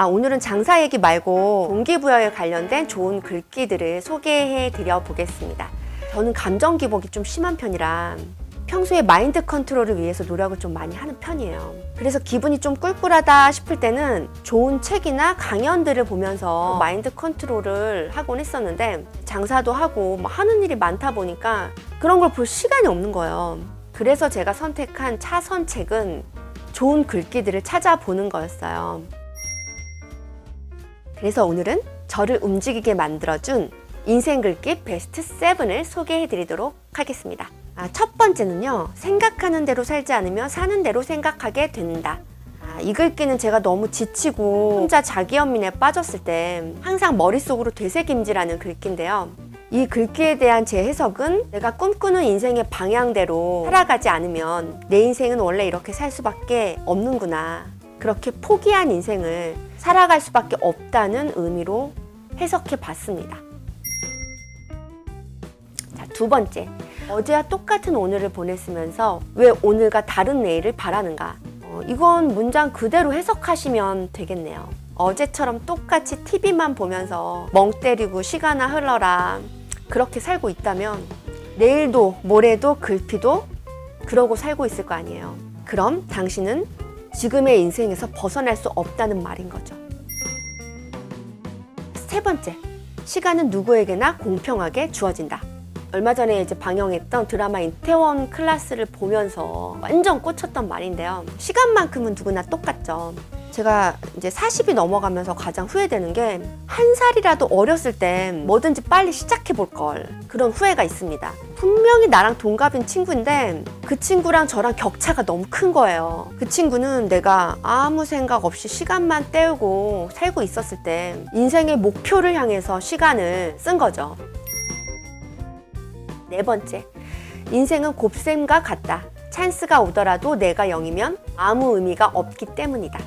아, 오늘은 장사 얘기 말고 동기부여에 관련된 좋은 글귀들을 소개해 드려 보겠습니다. 저는 감정 기복이 좀 심한 편이라 평소에 마인드 컨트롤을 위해서 노력을 좀 많이 하는 편이에요. 그래서 기분이 좀 꿀꿀하다 싶을 때는 좋은 책이나 강연들을 보면서 마인드 컨트롤을 하곤 했었는데 장사도 하고 뭐 하는 일이 많다 보니까 그런 걸 볼 시간이 없는 거예요. 그래서 제가 선택한 차선책은 좋은 글귀들을 찾아보는 거였어요. 그래서 오늘은 저를 움직이게 만들어준 인생 글귀 베스트 7을 소개해 드리도록 하겠습니다. 아, 첫 번째는요, 생각하는 대로 살지 않으면 사는 대로 생각하게 된다. 아, 이 글귀는 제가 너무 지치고 혼자 자기 연민에 빠졌을 때 항상 머릿속으로 되새김질하는 글귀인데요. 이 글귀에 대한 제 해석은 내가 꿈꾸는 인생의 방향대로 살아가지 않으면 내 인생은 원래 이렇게 살 수밖에 없는구나. 그렇게 포기한 인생을 살아갈 수밖에 없다는 의미로 해석해 봤습니다. 자, 두 번째. 어제와 똑같은 오늘을 보냈으면서 왜 오늘과 다른 내일을 바라는가? 어, 이건 문장 그대로 해석하시면 되겠네요. 어제처럼 똑같이 TV만 보면서 멍 때리고 시간아 흘러라. 그렇게 살고 있다면 내일도 모레도 글피도 그러고 살고 있을 거 아니에요. 그럼 당신은 지금의 인생에서 벗어날 수 없다는 말인 거죠. 세 번째, 시간은 누구에게나 공평하게 주어진다. 얼마 전에 이제 방영했던 드라마 인태원 클라스를 보면서 완전 꽂혔던 말인데요. 시간만큼은 누구나 똑같죠. 제가 이제 40이 넘어가면서 가장 후회되는 게 한 살이라도 어렸을 땐 뭐든지 빨리 시작해 볼 걸. 그런 후회가 있습니다. 분명히 나랑 동갑인 친구인데 그 친구랑 저랑 격차가 너무 큰 거예요. 그 친구는 내가 아무 생각 없이 시간만 때우고 살고 있었을 때 인생의 목표를 향해서 시간을 쓴 거죠. 네 번째, 인생은 곱셈과 같다. 찬스가 오더라도 내가 0이면 아무 의미가 없기 때문이다.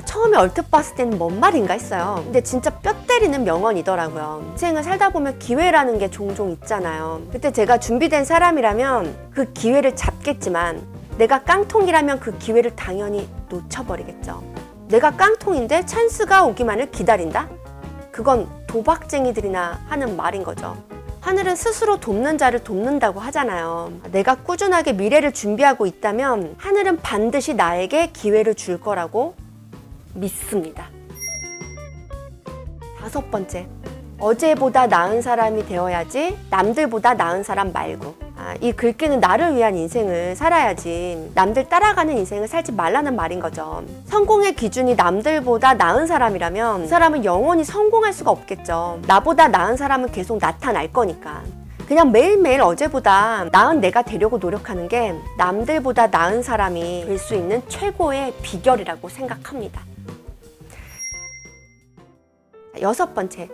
아, 처음에 얼핏 봤을 때는 뭔 말인가 했어요. 근데 진짜 뼈 때리는 명언이더라고요. 인생을 살다 보면 기회라는 게 종종 있잖아요. 그때 제가 준비된 사람이라면 그 기회를 잡겠지만 내가 깡통이라면 그 기회를 당연히 놓쳐버리겠죠. 내가 깡통인데 찬스가 오기만을 기다린다? 그건 도박쟁이들이나 하는 말인 거죠. 하늘은 스스로 돕는 자를 돕는다고 하잖아요. 내가 꾸준하게 미래를 준비하고 있다면 하늘은 반드시 나에게 기회를 줄 거라고 믿습니다. 다섯 번째. 어제보다 나은 사람이 되어야지 남들보다 나은 사람 말고. 아, 이 글귀는 나를 위한 인생을 살아야지 남들 따라가는 인생을 살지 말라는 말인 거죠. 성공의 기준이 남들보다 나은 사람이라면 그 사람은 영원히 성공할 수가 없겠죠. 나보다 나은 사람은 계속 나타날 거니까. 그냥 매일매일 어제보다 나은 내가 되려고 노력하는 게 남들보다 나은 사람이 될 수 있는 최고의 비결이라고 생각합니다. 여섯 번째.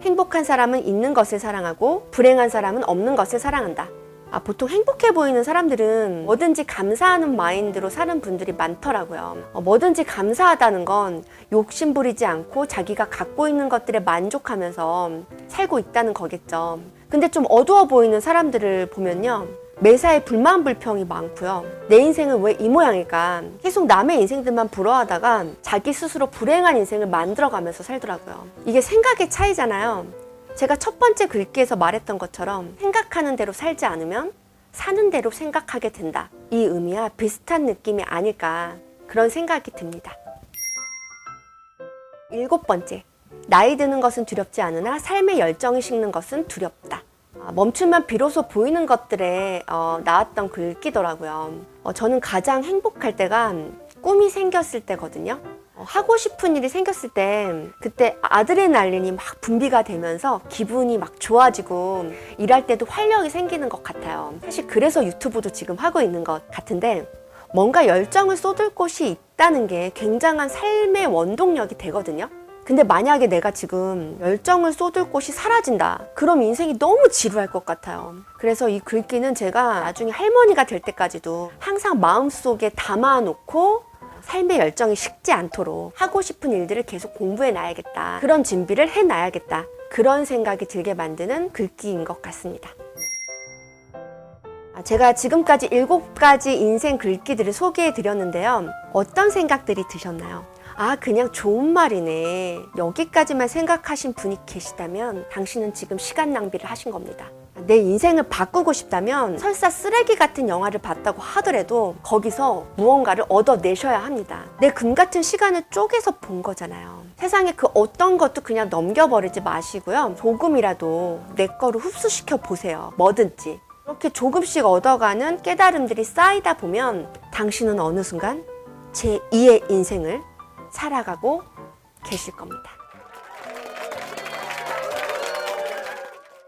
행복한 사람은 있는 것을 사랑하고 불행한 사람은 없는 것을 사랑한다. 아, 보통 행복해 보이는 사람들은 뭐든지 감사하는 마인드로 사는 분들이 많더라고요. 어, 뭐든지 감사하다는 건 욕심 부리지 않고 자기가 갖고 있는 것들에 만족하면서 살고 있다는 거겠죠. 근데 좀 어두워 보이는 사람들을 보면요. 매사에 불만 불평이 많고요. 내 인생은 왜 이 모양일까? 계속 남의 인생들만 부러워하다가 자기 스스로 불행한 인생을 만들어가면서 살더라고요. 이게 생각의 차이잖아요. 제가 첫 번째 글귀에서 말했던 것처럼 생각하는 대로 살지 않으면 사는 대로 생각하게 된다. 이 의미와 비슷한 느낌이 아닐까 그런 생각이 듭니다. 일곱 번째. 나이 드는 것은 두렵지 않으나 삶의 열정이 식는 것은 두렵다. 아, 멈추면 비로소 보이는 것들에 어, 나왔던 글귀더라고요. 어, 저는 가장 행복할 때가 꿈이 생겼을 때거든요. 어, 하고 싶은 일이 생겼을 때 그때 아드레날린이 막 분비가 되면서 기분이 막 좋아지고 일할 때도 활력이 생기는 것 같아요. 사실 그래서 유튜브도 지금 하고 있는 것 같은데 뭔가 열정을 쏟을 곳이 있다는 게 굉장한 삶의 원동력이 되거든요. 근데 만약에 내가 지금 열정을 쏟을 곳이 사라진다. 그럼 인생이 너무 지루할 것 같아요. 그래서 이 글귀는 제가 나중에 할머니가 될 때까지도 항상 마음속에 담아놓고 삶의 열정이 식지 않도록 하고 싶은 일들을 계속 공부해 놔야겠다. 그런 준비를 해 놔야겠다. 그런 생각이 들게 만드는 글귀인 것 같습니다. 아, 제가 지금까지 일곱 가지 인생 글귀들을 소개해 드렸는데요. 어떤 생각들이 드셨나요? 아, 그냥 좋은 말이네. 여기까지만 생각하신 분이 계시다면 당신은 지금 시간 낭비를 하신 겁니다. 내 인생을 바꾸고 싶다면 설사 쓰레기 같은 영화를 봤다고 하더라도 거기서 무언가를 얻어내셔야 합니다. 내 금 같은 시간을 쪼개서 본 거잖아요. 세상에 그 어떤 것도 그냥 넘겨버리지 마시고요. 조금이라도 내 거를 흡수시켜 보세요. 뭐든지. 이렇게 조금씩 얻어가는 깨달음들이 쌓이다 보면 당신은 어느 순간 제 2의 인생을 살아가고 계실 겁니다.